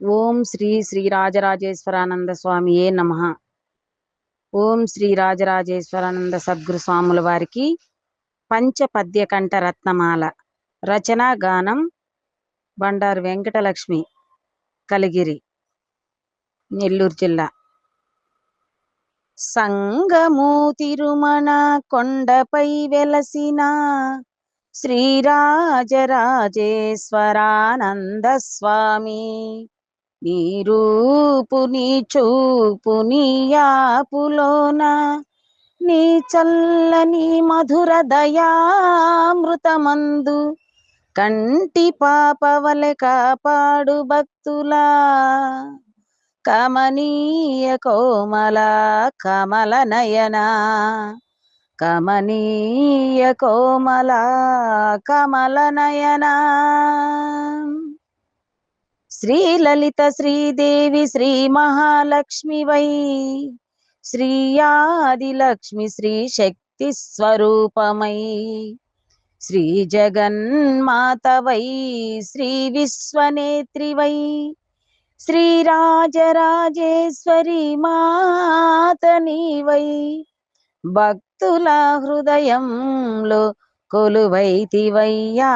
ఓం శ్రీ శ్రీ రాజరాజేశ్వరానంద స్వామియే నమ. ఓం శ్రీ రాజరాజేశ్వరానంద సద్గురు స్వాముల వారికి పంచ పద్యకంఠ రత్నమాల రచన గానం బండారు వెంకటలక్ష్మి కలిగిరి నెల్లూరు జిల్లా. సంగము తిరుమణ కొండపై వెలసిన శ్రీరాజరాజేశ్వరానంద స్వామి నీ రూపుని చూపుని నీ యాపులోన నీ చల్లని మధుర దయామృతమందు కంటి పాపవలె కాపాడు భక్తులా. కమనీయ కోమల కమల నయనా కమనీయ కోమల కమల నయనా. శ్రీలలిత శ్రీదేవి శ్రీ మహాలక్ష్మి వై. శ్రీ ఆదిలక్ష్మి శ్రీ శక్తి స్వరూపమై. శ్రీ జగన్మాత వై శ్రీ విశ్వనేత్రి వై. శ్రీ రాజరాజేశ్వరి మాత నీవై భక్తుల హృదయంలో కొలువైతివయ్యా.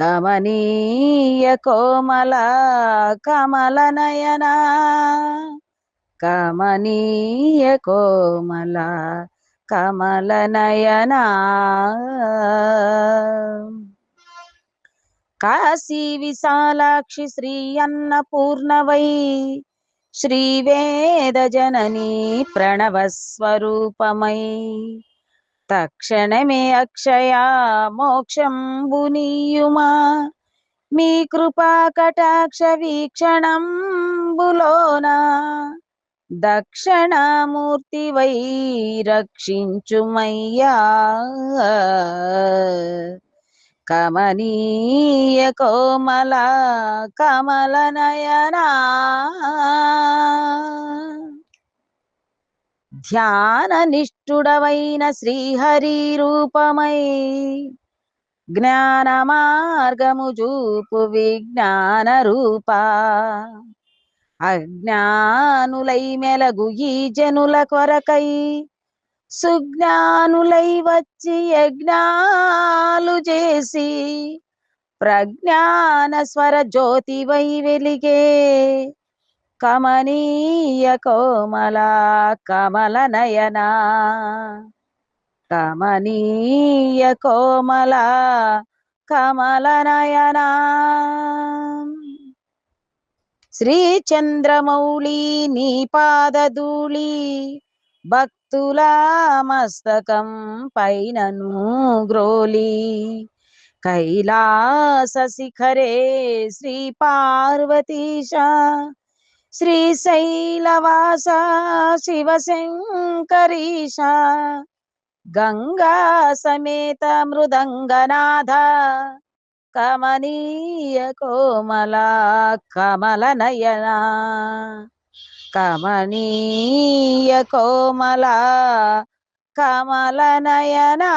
కమనీయ కోమల కమల నయనా. కమనీయ కోమల కమల నయనా. కాశీ విశాలాక్షి శ్రీ అన్నపూర్ణవై శ్రీ వేద జననీ ప్రణవస్వరూపమై తక్షణమే అక్షయా మోక్షంబునీయుమా మీ కృపా కటాక్ష వీక్షణంబులోన. దక్షిణామూర్తి వై రక్షించుమయ్యా. కమనీయ కోమల కమల నయనా. ధ్యాన నిష్ఠుడవైన శ్రీహరి రూపమై జ్ఞాన మార్గము చూపు విజ్ఞాన రూప అజ్ఞానులై మెలగు ఈ జనుల కొరకై సుజ్ఞానులై వచ్చి యజ్ఞాలు చేసి ప్రజ్ఞాన స్వర జ్యోతి వై వెలిగే కమనీయ కోమల కమల నయనా. కమనీయ కోమల కమల నయనా. శ్రీచంద్రమౌళి నీ పాదధూళి భక్తుల మస్తకం పైనను గ్రోలి. కైలాస శిఖరే శ్రీ పార్వతీశ శ్రీశైలవాస శివశంకరీశ గంగా సమేత మృదంగనాథ కమనీయ కోమల కమల నయనా కమనీయ కోమల కమల నయనా